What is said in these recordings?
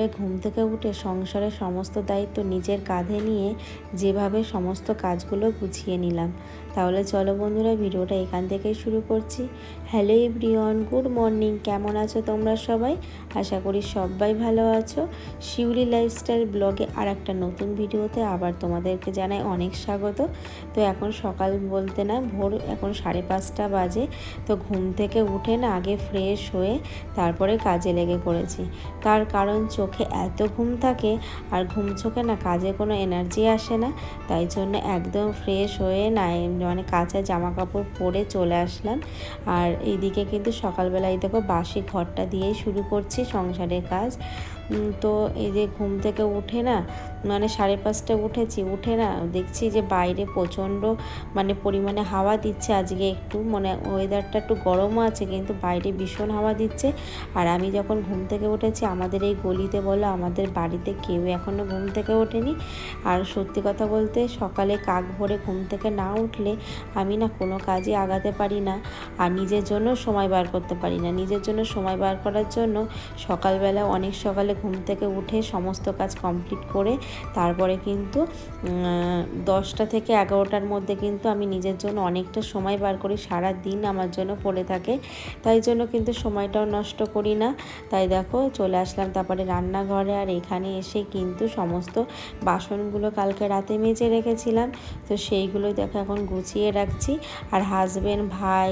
ভোরে ঘুম থেকে উঠে সংসারের সমস্ত দায়িত্ব নিজের কাঁধে নিয়ে যেভাবে সমস্ত কাজগুলো গুছিয়ে নিলাম। তাহলে চলো বন্ধুরা, ভিডিওটা এখান থেকেই শুরু করছি। Hello everyone, good morning. কেমন আছো তোমরা সবাই? আশা করি সবাই ভালো আছো। শিউলি লাইফস্টাইল ব্লগে আর একটা নতুন ভিডিওতে আবার তোমাদেরকে জানাই অনেক স্বাগত। তো এখন সকাল বলতে না, ভোর এখন সাড়ে পাঁচটা বাজে। তো ঘুম থেকে উঠে না আগে ফ্রেশ হয়ে তারপরে কাজে লেগে পড়েছি। তার কারণ চোখে এত ঘুম থাকে আর ঘুম চোখে না কাজে কোনো এনার্জি আসে না। তাই জন্য একদম ফ্রেশ হয়ে না মানে কাঁচা জামা কাপড় পরে চলে আসলাম। আর এইদিকে কিন্তু সকালবেলায় দেখো বাসি ঘরটা দিয়েই শুরু করছি সংসারের কাজ। তো এই যে ঘুম থেকে উঠে না মানে সাড়ে পাঁচটা উঠেছি, উঠে না দেখছি যে বাইরে প্রচণ্ড মানে পরিমাণে হাওয়া দিচ্ছে। আজকে একটু মানে ওয়েদারটা একটু গরমও আছে, কিন্তু বাইরে ভীষণ হাওয়া দিচ্ছে। আর আমি যখন ঘুম থেকে উঠেছি, আমাদের এই গলিতে বলো, আমাদের বাড়িতে কেউ এখনও ঘুম থেকে ওঠেনি। আর সত্যি কথা বলতে, সকালে কাক ভরে ঘুম থেকে না উঠলে আমি না কোনো কাজই আগাতে পারি না। আর নিজের জন্য সময় বার করতে পারি না। নিজের জন্য সময় বার করার জন্য সকালবেলা, অনেক সকালে ঘুম থেকে উঠে সমস্ত কাজ কমপ্লিট করে তারপরে কিন্তু দশটা থেকে এগারোটার মধ্যে কিন্তু আমি নিজের জন্য অনেকটা সময় বার করি। সারা দিন আমার জন্য পড়ে থাকে। তাই জন্য কিন্তু সময়টাও নষ্ট করি না। তাই দেখো চলে আসলাম তারপরে রান্নাঘরে আর এখানে এসে কিন্তু সমস্ত বাসনগুলো কালকে রাতে মেজে রেখেছিলাম। তো সেইগুলোই দেখো এখন গুছিয়ে রাখছি। আর হাজব্যান্ড ভাই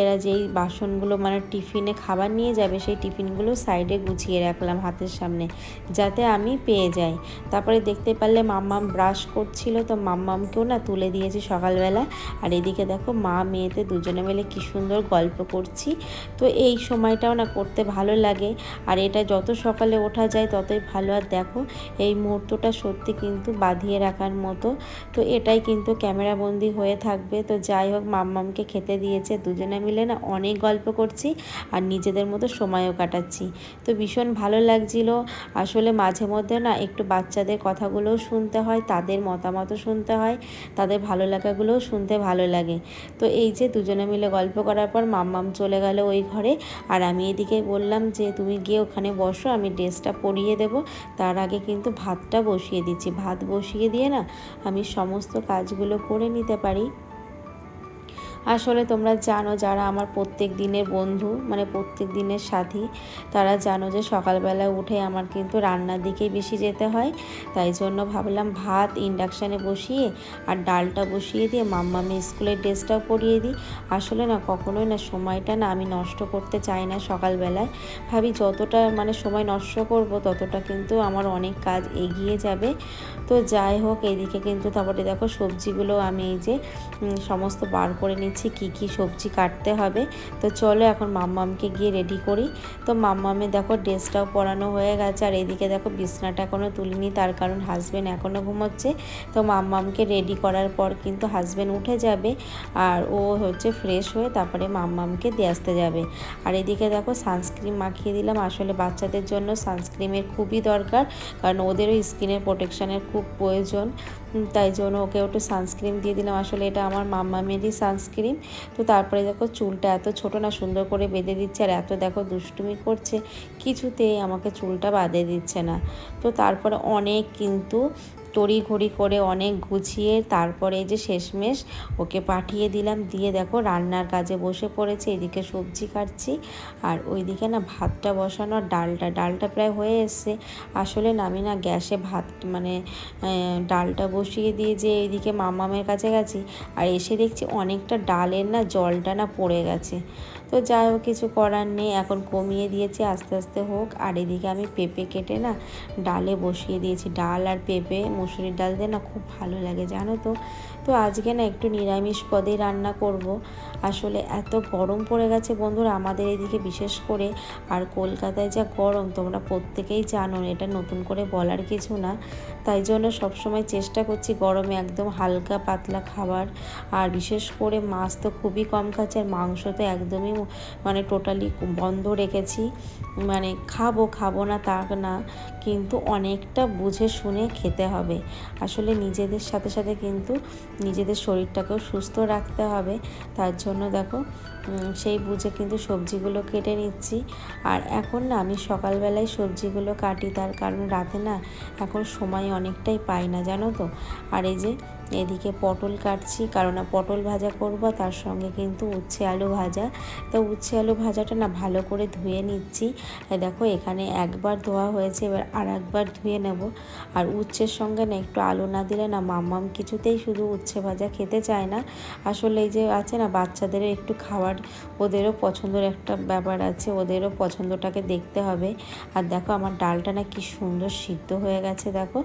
এরা যেই বাসনগুলো মানে টিফিনে খাবার নিয়ে যাবে সেই টিফিনগুলো সাইডে গুছিয়ে রাখলাম হাতের সামনে, যাতে আমি পেয়ে যাই। তারপরে দেখতে পারলে মাম্মাম ব্রাশ করছিল, তো মাম্মামকেও না তুলে দিয়েছি সকালবেলা। আর এদিকে দেখো মা, মেয়েতে দুজনে মিলে কী সুন্দর গল্প করছি। তো এই সময়টাও না করতে ভালো লাগে। আর এটা যত সকালে ওঠা যায়, ততই ভালো। আর দেখো, এই মুহূর্তটা সত্যি কিন্তু বাঁধিয়ে রাখার মতো। তো এটাই কিন্তু ক্যামেরাবন্দি হয়ে থাকবে। তো যাই হোক, মাম্মামকে খেতে দিয়েছে। দুজনে মিলে না অনেক গল্প করছি আর নিজেদের মতো সময়ও কাটাচ্ছি। তো ভীষণ ভালো লাগছিল। আসলে মাঝে মধ্যে না একটু বাচ্চাদের কথাগুলোও শুনতে হয়, তাদের মতামতও শুনতে হয়, তাদের ভালো লাগাগুলোও শুনতে ভালো লাগে। তো এই যে দুজনে মিলে গল্প করার পর মাম্মাম চলে গেল ওই ঘরে। আর আমি এদিকে বললাম যে, তুমি গিয়ে ওখানে বসো, আমি ড্রেসটা পরিয়ে দেব। তার আগে কিন্তু ভাতটা বসিয়ে দিচ্ছি। ভাত বসিয়ে দিয়ে না আমি সমস্ত কাজগুলো করে নিতে পারি। আসলে তোমরা জানো যারা আমার প্রত্যেক দিনের বন্ধু মানে প্রত্যেক দিনের সাথী, তারা জানো যে সকালবেলা উঠে আমার কিন্তু রান্নার দিকেই বেশি যেতে হয়। তাই জন্য ভাবলাম ভাত ইন্ডাকশানে বসিয়ে আর ডালটা বসিয়ে দিয়ে মাম্মামি স্কুলের ড্রেসটাও পরিয়ে দিই। আসলে না, কখনোই না, সময়টা না আমি নষ্ট করতে চাই না সকালবেলায়। ভাবি যতটা মানে সময় নষ্ট করব, ততটা কিন্তু আমার অনেক কাজ এগিয়ে যাবে। তো যাই হোক এইদিকে কিন্তু তারপরে দেখো সবজিগুলো আমি এই যে সমস্ত বার করে নিচ্ছি। কি কি সবজি কাটতে হবে। তো চলো এখন মাম্মামকে গিয়ে রেডি করি। তো মাম্মামে দেখো ড্রেসটাও পরানো হয়ে গেছে আর এদিকে দেখো বিছনাটা এখনও তুলিনি, তার কারণ হাজব্যান্ড এখনও ঘুমোচ্ছে। তো মাম্মামকে রেডি করার পর কিন্তু হাজব্যান্ড উঠে যাবে আর ও হচ্ছে ফ্রেশ হয়ে তারপরে মাম্মামকে দিয়ে আসতে যাবে। আর এদিকে দেখো সানস্ক্রিন মাখিয়ে দিলাম। আসলে বাচ্চাদের জন্য সানস্ক্রিমের খুবই দরকার, কারণ ওদেরও স্কিনের প্রোটেকশানের খুব প্রয়োজন। তাই জন্য ওকে একটু সানস্ক্রিন দিয়ে দিলাম। আসলে এটা আমার মাম্মামেরই সানস্ক্রিন তো তারপরে দেখো চুলটা এত ছোট না, সুন্দর করে বেঁধে দিচ্ছে আর এত দেখো দুষ্টুমি করছে, কিছুতেই আমাকে চুলটা বাঁধে দিচ্ছে না। তো তারপরে অনেক কিন্তু তড়িঘড়ি করে অনেক গুছিয়ে তারপরে যে শেষমেশ ওকে পাঠিয়ে দিলাম। দিয়ে দেখো রান্নার কাজে বসে পড়েছে, এদিকে সবজি কাটছি আর ওইদিকে না ভাতটা বসানো ডালটা ডালটা প্রায় হয়ে এসছে। আসলে আমি না গ্যাসে ভাত মানে ডালটা বসিয়ে দিয়ে যে এইদিকে মামামের কাছে গেছি আর এসে দেখছি অনেকটা ডালের না জলটা না পড়ে গেছে। তো যাই হোক, কিছু করার নেই। এখন কমিয়ে দিয়েছি, আস্তে আস্তে হোক। আর এদিকে আমি পেঁপে কেটে না ডালে বসিয়ে দিয়েছি। ডাল আর পেঁপে, মুসুরির ডাল দিয়ে না খুব ভালো লাগে, জানো তো। তো আজকে না একটু নিরামিষ পদেই রান্না করব। আসলে এত গরম পড়ে গেছে বন্ধুরা, আমাদের এদিকে বিশেষ করে। আর কলকাতায় যা গরম, তোমরা প্রত্যেকেই জানো, এটা নতুন করে বলার কিছু না। তাই জন্য সবসময় চেষ্টা করছি গরমে একদম হালকা পাতলা খাবার। আর বিশেষ করে মাছ তো খুবই কম খাচ্ছে আর মাংস তো একদমই মানে টোটালি বন্ধ রেখেছি। মানে খাব খাব না তা না। কিন্তু অনেকটা বুঝে শুনে খেতে হবে। আসলে নিজেদের সাথে সাথে কিন্তু নিজেদের শরীরটাকেও সুস্থ রাখতে হবে। তার জন্য দেখো সেই বুঝে কিন্তু সবজিগুলো কেটে নিচ্ছি। আর এখন না, আমি সকালবেলায় সবজিগুলো কাটি। তার কারণ রাতে না, এখন সময় অনেকটাই পাই না, জানো তো? আর এই যে এদিকে পটল কাটছি কারণ পটল ভাজা করব, তার সঙ্গে কিন্তু উচ্ছে আলু ভাজা। তো উচ্ছে আলু ভাজাটা না ভালো করে ধুয়ে নিচ্ছি। দেখো, এখানে একবার ধোয়া হয়েছে, এবার আর একবার ধুয়ে নেব। আর উচ্ছের সঙ্গে না একটু আলু না দিলে না মাম্মাম কিছুতেই শুধু উচ্ছে ভাজা খেতে চায় না। আসলে এই যে আছে না, বাচ্চাদেরও একটু খাওয়ার, ওদেরও পছন্দের একটা ব্যাপার আছে, ওদেরও পছন্দটাকে দেখতে হবে। আর দেখো, আমার ডালটা না কি সুন্দর সিদ্ধ হয়ে গেছে, দেখো।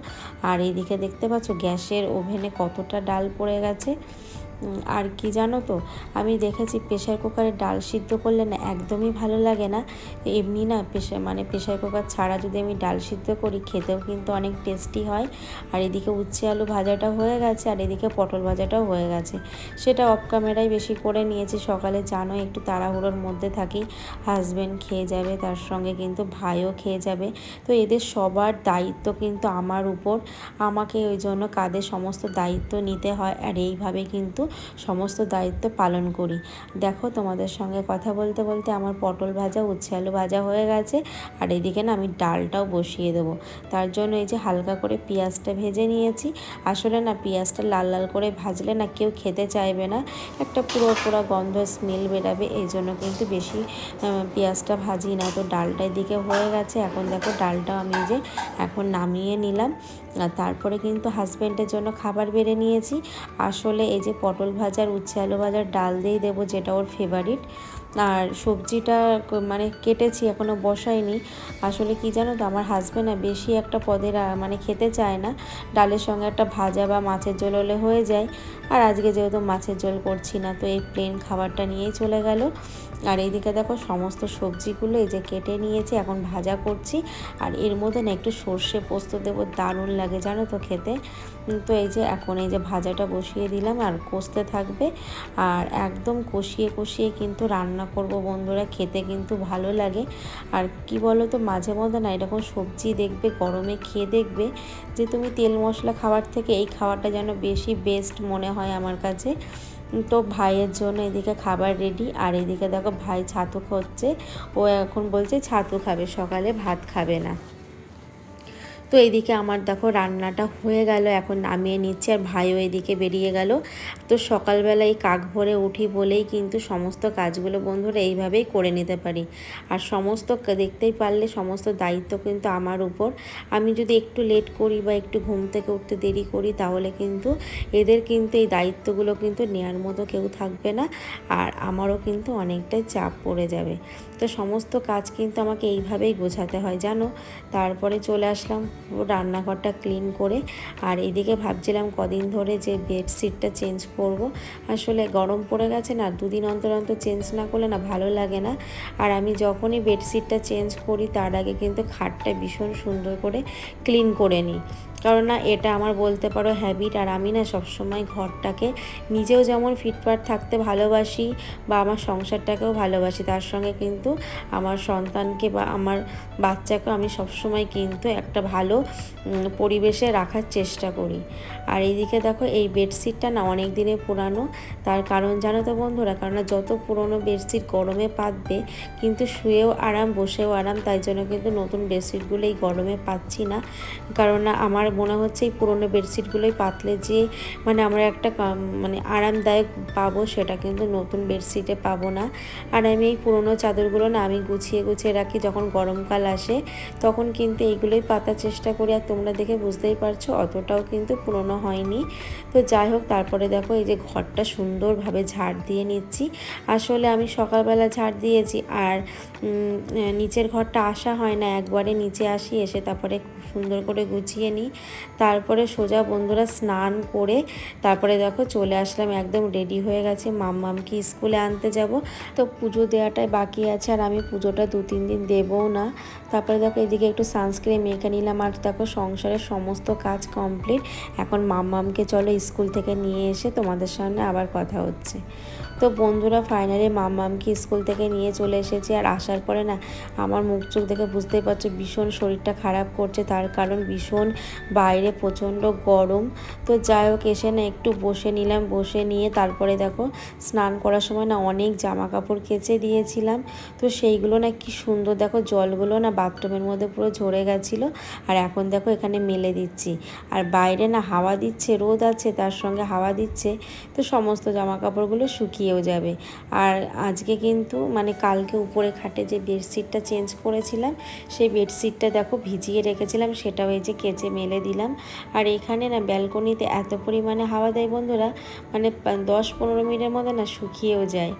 আর এইদিকে দেখতে পাচ্ছ, গ্যাসের ওভেনে কতটা ডাল পড়ে গেছে। আর কি জানো তো? আমি দেখেছি প্রেশার কুকারে ডাল সিদ্ধ করলে না একদমই ভালো লাগে না। এমনি না প্রেশার মানে প্রেশার কুকার ছাড়া যদি আমি ডাল সিদ্ধ করি, খেতেও কিন্তু অনেক টেস্টি হয়। আর এদিকে উচ্ছে আলু ভাজাটা হয়ে গেছে, আর এদিকে পটল ভাজাটাও হয়ে গেছে। সেটা অফ ক্যামেরায় বেশি করে নিয়েছি, সকালে জানো একটু তাড়াহুড়োর মধ্যে থাকি। হাজব্যান্ড খেয়ে যাবে, তার সঙ্গে কিন্তু ভাইও খেয়ে যাবে। তো এদের সবার দায়িত্ব কিন্তু আমার উপর। আমাকে ওই জন্য কাঁধে সমস্ত দায়িত্ব নিতে হয়, আর এইভাবে কিন্তু সমস্ত দায়িত্ব পালন করি। দেখো তোমাদের সঙ্গে কথা বলতে বলতে আমার পটল ভাজা, উচ্ছে আলু ভাজা হয়ে গেছে। আর এদিকে না আমি ডালটাও বসিয়ে দেবো। তার জন্য এই যে হালকা করে পেঁয়াজটা ভেজে নিয়েছি। আসলে না পেঁয়াজটা লাল লাল করে ভাজলে না কেউ খেতে চাইবে না। একটা পুরো পুরো গন্ধ স্মেল বেরাবে। এই জন্য কিন্তু বেশি পেঁয়াজটা ভাজি না। তো ডালটা এদিকে হয়ে গেছে। এখন দেখো ডালটাও আমি যে এখন নামিয়ে নিলাম। তারপরে কিন্তু হাজব্যান্ডের জন্য খাবার বেড়ে নিয়েছি। আসলে এই যে পটল ভাজার, উচ্ছে আলু ভাজার ডাল দিয়েই দেবো যেটা ওর ফেভারিট আর সবজিটা মানে কেটেছি এখনও বসাইনি। আসলে কি জানো তো, আমার হাজব্যান্ড না বেশি একটা পদের মানে খেতে চায় না। ডালের সঙ্গে একটা ভাজা বা মাছের ঝোল হলে হয়ে যায়। আর আজকে যেহেতু মাছের ঝোল করছি না, তো এই প্লেন খাবারটা নিয়েই চলে গেল। আর এইদিকে দেখো সমস্ত সবজিগুলো এই যে কেটে নিয়েছি, এখন ভাজা করছি। আর এর মধ্যে না একটু সর্ষে পোস্ত দেবো, দারুণ লাগে জানো তো খেতে। তো এই যে এখন এই যে ভাজাটা বসিয়ে দিলাম আর কষতে থাকবে। আর একদম কষিয়ে কষিয়ে কিন্তু রান্না করব বন্ধুরা, খেতে কিন্তু ভালো লাগে। আর কি বলো তো মাঝে মধ্যে না এরকম সবজি দেখবে, গরমে খেয়ে দেখবে যে তুমি তেল মশলা খাবার থেকে এই খাবারটা যেন বেশি বেস্ট মনে হয় আমার কাছে। তো ভাইয়ের জন্য এদিকে খাবার রেডি আর এদিকে দেখো ভাই ছাতু খাচ্ছে। ও এখন বলছে ছাতু খাবে, সকালে ভাত খাবে না। তো এইদিকে আমার দেখো রান্নাটা হয়ে গেল, এখন নামিয়ে নিচ্ছে আর ভাইও এদিকে বেরিয়ে গেল। তো সকালবেলা এই কাক ভরে উঠি বলেই কিন্তু সমস্ত কাজগুলো বন্ধুরা এইভাবেই করে নিতে পারি। আর সমস্ত দেখতেই পারলে সমস্ত দায়িত্ব কিন্তু আমার উপর। আমি যদি একটু লেট করি বা একটু ঘুম থেকে উঠতে দেরি করি তাহলে কিন্তু এদের কিন্তু এই দায়িত্বগুলো কিন্তু নেওয়ার মতো কেউ থাকবে না আর আমারও কিন্তু অনেকটাই চাপ পড়ে যাবে। তো সমস্ত কাজ কিন্তু আমাকে এইভাবেই বোঝাতে হয়, জানো? তারপরে চলে আসলাম। পুরো রান্নাঘরটা ক্লিন করে। আর এদিকে ভাবছিলাম কদিন ধরে যে বেডশিটটা চেঞ্জ করব। আসলে গরম পড়ে গেছে না, দুদিন অন্তর অন্তর চেঞ্জ না করলে না ভালো লাগে না। আর আমি যখনই বেডশিটটা চেঞ্জ করি, তার আগে কিন্তু খাটটা ভীষণ সুন্দর করে ক্লিন করে নিই। কারণ না এটা আমার বলতে পারো হ্যাবিট আর আমি না সবসময় ঘরটাকে নিজেও যেমন ফিটফাট থাকতে ভালোবাসি বা আমার সংসারটাকেও ভালোবাসি, তার সঙ্গে কিন্তু আমার সন্তানকে বা আমার বাচ্চাকেও আমি সবসময় কিন্তু একটা ভালো পরিবেশে রাখার চেষ্টা করি। আর এইদিকে দেখো এই বেডশিটটা না অনেক দিনের পুরানো, তার কারণ জানো তো বন্ধুরা? কারণ না যত পুরনো বেডশিট গরমে পাতবে, কিন্তু শুয়েও আরাম, বসেও আরাম, তাই জন্য কিন্তু নতুন বেডশিটগুলো এই গরমে পাচ্ছি না। কারণ আমার মনে হচ্ছে এই পুরনো বেডশিটগুলোই পাতলে যে মানে আমরা একটা মানে আরামদায়ক পাবো সেটা কিন্তু নতুন বেডশিটে পাবো না। আর আমি এই পুরনো চাদরগুলো না আমি গুছিয়ে গুছিয়ে রাখি যখন গরমকাল আসে, তখন কিন্তু এইগুলোই পাতার চেষ্টা করি। আর তোমরা দেখে বুঝতেই পারছ অতটাও কিন্তু পুরনো হয়নি। তো যাই হোক, তারপরে দেখো এই যে ঘরটা সুন্দরভাবে ঝাড় দিয়ে নিচ্ছি। আসলে আমি সকালবেলা ঝাড় দিয়েছি আর নিচের ঘরটা আসা হয় না, একবারে নিচে আসি, এসে তারপরে সুন্দর করে গুছিয়ে নিই। তারপরে সোজা বন্ধুরা স্নান করে তারপরে দেখো চলে আসলাম, একদম রেডি হয়ে গেছে। মাম্মামকে স্কুলে আনতে যাব। তো পুজো দেওয়াটাই বাকি আছে আর আমি পুজোটা দু, তিন দিন দেবও না। তারপরে দেখো এদিকে একটু সানস্ক্রিন মেখে নিলাম আর দেখো সংসারের সমস্ত কাজ কমপ্লিট এখন মাম্মামকে চলো স্কুল থেকে নিয়ে এসে তোমাদের সামনে আবার কথা হচ্ছে। তো বন্ধুরা ফাইনালি মামামকে স্কুল থেকে নিয়ে চলে এসেছি। আর আসার পরে না, আমার মুখ চোখ দেখে বুঝতেই পারছ, ভীষণ শরীরটা খারাপ করছে। তার কারণ ভীষণ বাইরে প্রচণ্ড গরম। তো যাই হোক, এসে না একটু বসে নিলাম। বসে নিয়ে তারপরে দেখো, স্নান করার সময় না অনেক জামা কাপড় কেচে দিয়েছিলাম। তো সেইগুলো না কি সুন্দর, দেখো জলগুলো না বাথরুমের মধ্যে পুরো ঝরে গেছিল। আর এখন দেখো এখানে মেলে দিচ্ছি। আর বাইরে না হাওয়া দিচ্ছে, রোদ আছে, তার সঙ্গে হাওয়া দিচ্ছে। তো সমস্ত জামা কাপড়গুলো শুকিয়েও যাবে। আর আজকে কিন্তু মানে কালকে উপরে খাটে যে বেডশিটটা চেঞ্জ করেছিলাম, সেই বেডশিটটা দেখো ভিজিয়ে রেখেছিলাম, সেটাও এই যে কেচে মেলে দিলাম। আর এখানে না ব্যালকনিতে এত পরিমাণে হাওয়া দেয় বন্ধুরা মানে দশ পনেরো মিনিটের মধ্যে না শুকিয়েও যায়।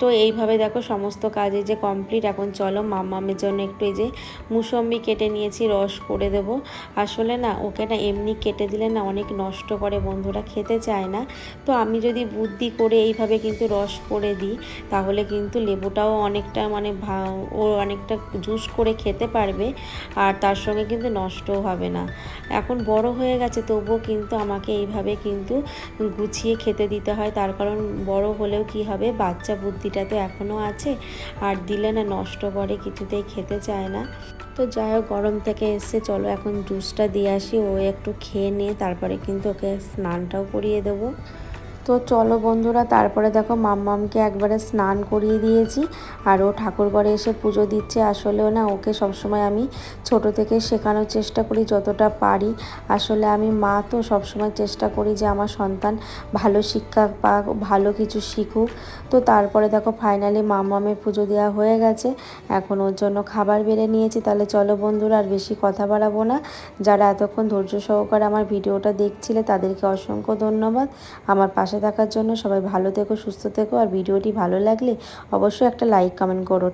তো এইভাবে দেখো সমস্ত কাজে যে কমপ্লিট এখন চলো মাম্মামের জন্য একটু এই যে মুসম্বি কেটে নিয়েছি, রস করে দেব। আসলে না, ওকে না এমনি কেটে দিলে না অনেক নষ্ট করে, বন্ধুরা খেতে চায় না। তো আমি যদি বুদ্ধি করে এইভাবে কিন্তু রস করে দিই, তাহলে কিন্তু লেবুটাও অনেকটা মানে ও অনেকটা জুস করে খেতে পারবে, আর তার সঙ্গে কিন্তু নষ্টও হবে না। এখন বড় হয়ে গেছে, তবুও কিন্তু আমাকে এইভাবে কিন্তু গুছিয়ে খেতে দিতে হয়। তার কারণ বড় হলেও কি হবে, বাচ্চা বুদ্ধিটা তো এখনও আছে। আর দিলে না নষ্ট করে, কিছুতেই খেতে চায় না। তো যাই হোক, গরম থেকে এসে চলো এখন জুসটা দিয়ে আসি। ও একটু খেয়ে নিয়ে তারপরে কিন্তু ওকে স্নানটাও করিয়ে দেবো। তো চলো বন্ধুরা, তারপরে দেখো মাম্মামকে একবারে স্নান করিয়ে দিয়েছি আর ও ঠাকুর ঘরে এসে পুজো দিচ্ছে। আসলেও না, ওকে সবসময় আমি ছোট থেকে শেখানোর চেষ্টা করি যতটা পারি। আসলে আমি মা তো সবসময় চেষ্টা করি যে আমার সন্তান ভালো শিক্ষা পাক, ভালো কিছু শিখুক। তো তারপরে দেখো ফাইনালি মাম্মামের পুজো দেওয়া হয়ে গেছে। এখন ওর জন্য খাবার বেড়ে নিয়েছি। তাহলে চলো বন্ধুরা, আর বেশি কথা বাড়াবো না। যারা এতক্ষণ ধৈর্য সহকারে আমার ভিডিওটা দেখছিলে, তাদেরকে অসংখ্য ধন্যবাদ। আমার পাশে পাশে থাকার জন্য সবাই ভালো থেকো, সুস্থ থেকো, আর ভিডিওটি ভালো লাগলে অবশ্যই একটা লাইক কমেন্ট করো।